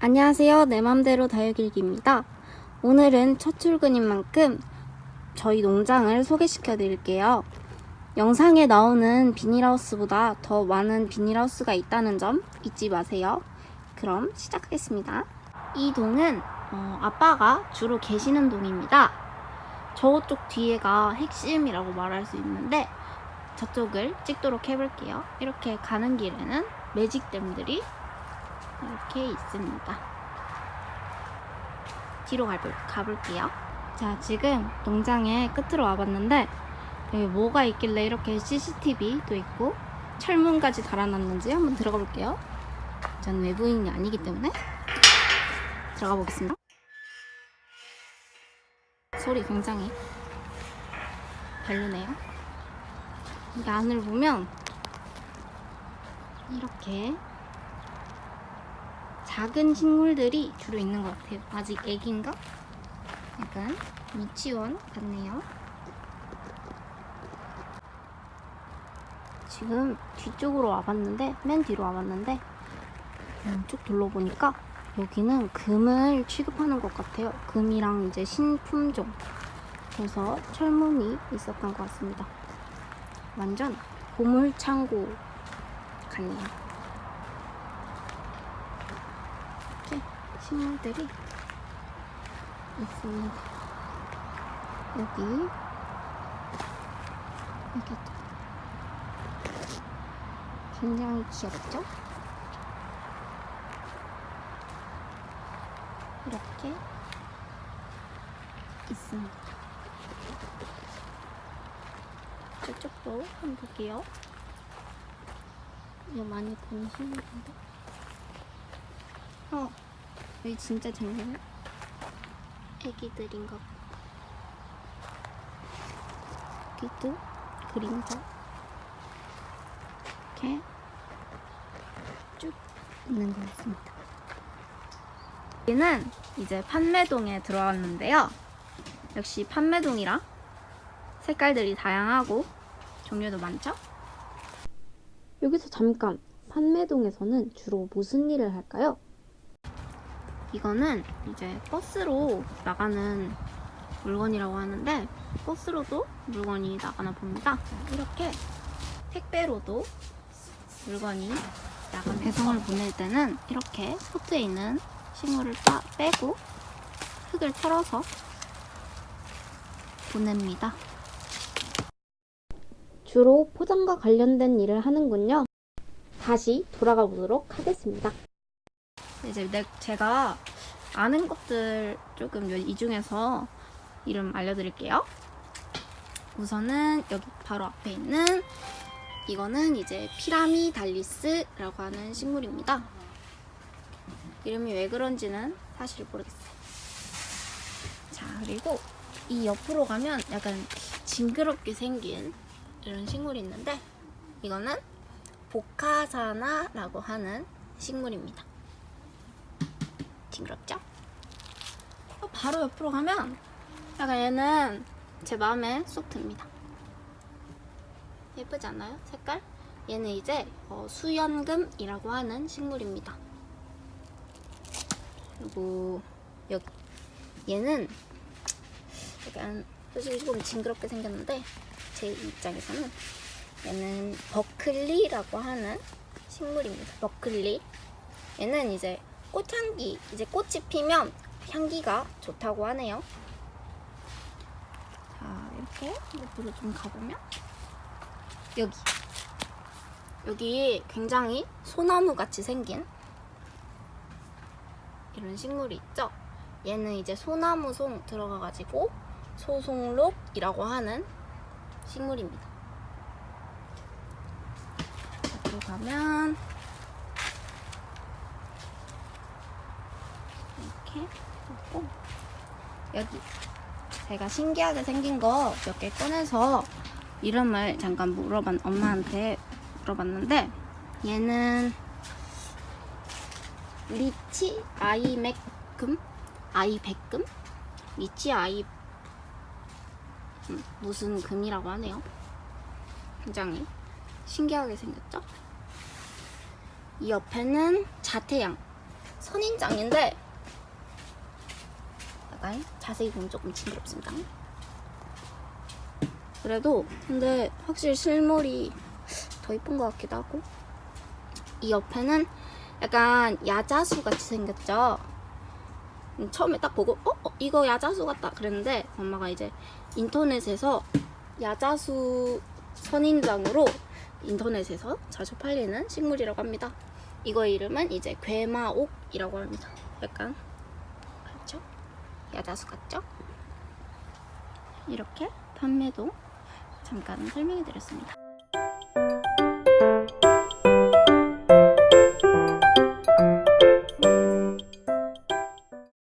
안녕하세요. 내 맘대로 다육일기입니다. 오늘은 첫 출근인 만큼 저희 농장을 소개시켜 드릴게요. 영상에 나오는 비닐하우스보다 더 많은 비닐하우스가 있다는 점 잊지 마세요. 그럼 시작하겠습니다. 이 동은 어, 아빠가 주로 계시는 동입니다. 저쪽 뒤에가 핵심이라고 말할 수 있는데 저쪽을 찍도록 해볼게요. 이렇게 가는 길에는 매직댐들이 이렇게 있습니다. 뒤로 가볼, 가볼게요. 자, 지금 농장의 끝으로 와봤는데 여기 뭐가 있길래 이렇게 CCTV도 있고 철문까지 달아놨는지 한번 들어가 볼게요. 전 외부인이 아니기 때문에 들어가 보겠습니다. 소리 굉장히 별로네요. 이 안을 보면 이렇게 작은 식물들이 주로 있는 것 같아요. 아직 애기인가? 약간 유치원 같네요. 지금 뒤쪽으로 와봤는데, 맨 뒤로 와봤는데, 음, 쭉 둘러보니까 여기는 금을 취급하는 것 같아요. 금이랑 이제 신품종. 그래서 철문이 있었던 것 같습니다. 완전 보물창고 같네요. 이렇게 식물들이 있습니다. 여기 여기도 굉장히 귀엽죠? 이렇게 있습니다. 저쪽도 한번 볼게요. 이거 많이 보는 식물인데. 어, 여기 진짜 작네요. 애기들인가 봐. 여기도 그림자. 이렇게 쭉 있는 것 같습니다. 여기는 이제 판매동에 들어왔는데요. 역시 판매동이라 색깔들이 다양하고 종류도 많죠? 여기서 잠깐 판매동에서는 주로 무슨 일을 할까요? 이거는 이제 버스로 나가는 물건이라고 하는데 버스로도 물건이 나가나 봅니다. 자, 이렇게 택배로도 물건이 나가는 배송을 보낼 때는 이렇게 포트에 있는 식물을 빠, 빼고 흙을 털어서 보냅니다. 주로 포장과 관련된 일을 하는군요. 다시 돌아가 보도록 하겠습니다. 이제 내, 제가 아는 것들 조금 이 중에서 이름 알려드릴게요. 우선은 여기 바로 앞에 있는 이거는 이제 피라미 달리스라고 하는 식물입니다. 이름이 왜 그런지는 사실 모르겠어요. 자, 그리고 이 옆으로 가면 약간 징그럽게 생긴 이런 식물이 있는데 이거는 보카사나라고 하는 식물입니다. 징그럽죠? 어, 바로 옆으로 가면 약간 얘는 제 마음에 쏙 듭니다. 예쁘지 않나요? 색깔? 얘는 이제 어, 수연금이라고 하는 식물입니다. 그리고 여기 얘는 약간 솔직히 조금 징그럽게 생겼는데 제 입장에서는 얘는 버클리라고 하는 식물입니다. 버클리. 얘는 이제 꽃향기, 이제 꽃이 피면 향기가 좋다고 하네요. 자, 이렇게 옆으로 좀 가보면 여기 여기 굉장히 소나무 같이 생긴 이런 식물이 있죠. 얘는 이제 소나무송 들어가가지고 소송록이라고 하는 식물입니다. 앞으로 가면 이렇게 있고 여기 제가 신기하게 생긴 거 몇 개 꺼내서 이름을 잠깐 물어봤 엄마한테 물어봤는데 얘는 리치 아이맥금 아이백금 리치 아이 음, 무슨 금이라고 하네요. 굉장히 신기하게 생겼죠? 이 옆에는 자태양 선인장인데 약간 자세히 보면 조금 징그럽습니다. 그래도 근데 확실히 실물이 더 이쁜 것 같기도 하고 이 옆에는 약간 야자수 같이 생겼죠. 음, 처음에 딱 보고 어, 어, 이거 야자수 같다 그랬는데 엄마가 이제 인터넷에서 야자수 선인장으로 인터넷에서 자주 팔리는 식물이라고 합니다. 이거 이름은 이제 괴마옥이라고 합니다. 약간? 야자수 같죠? 이렇게 판매도 잠깐 설명해 드렸습니다.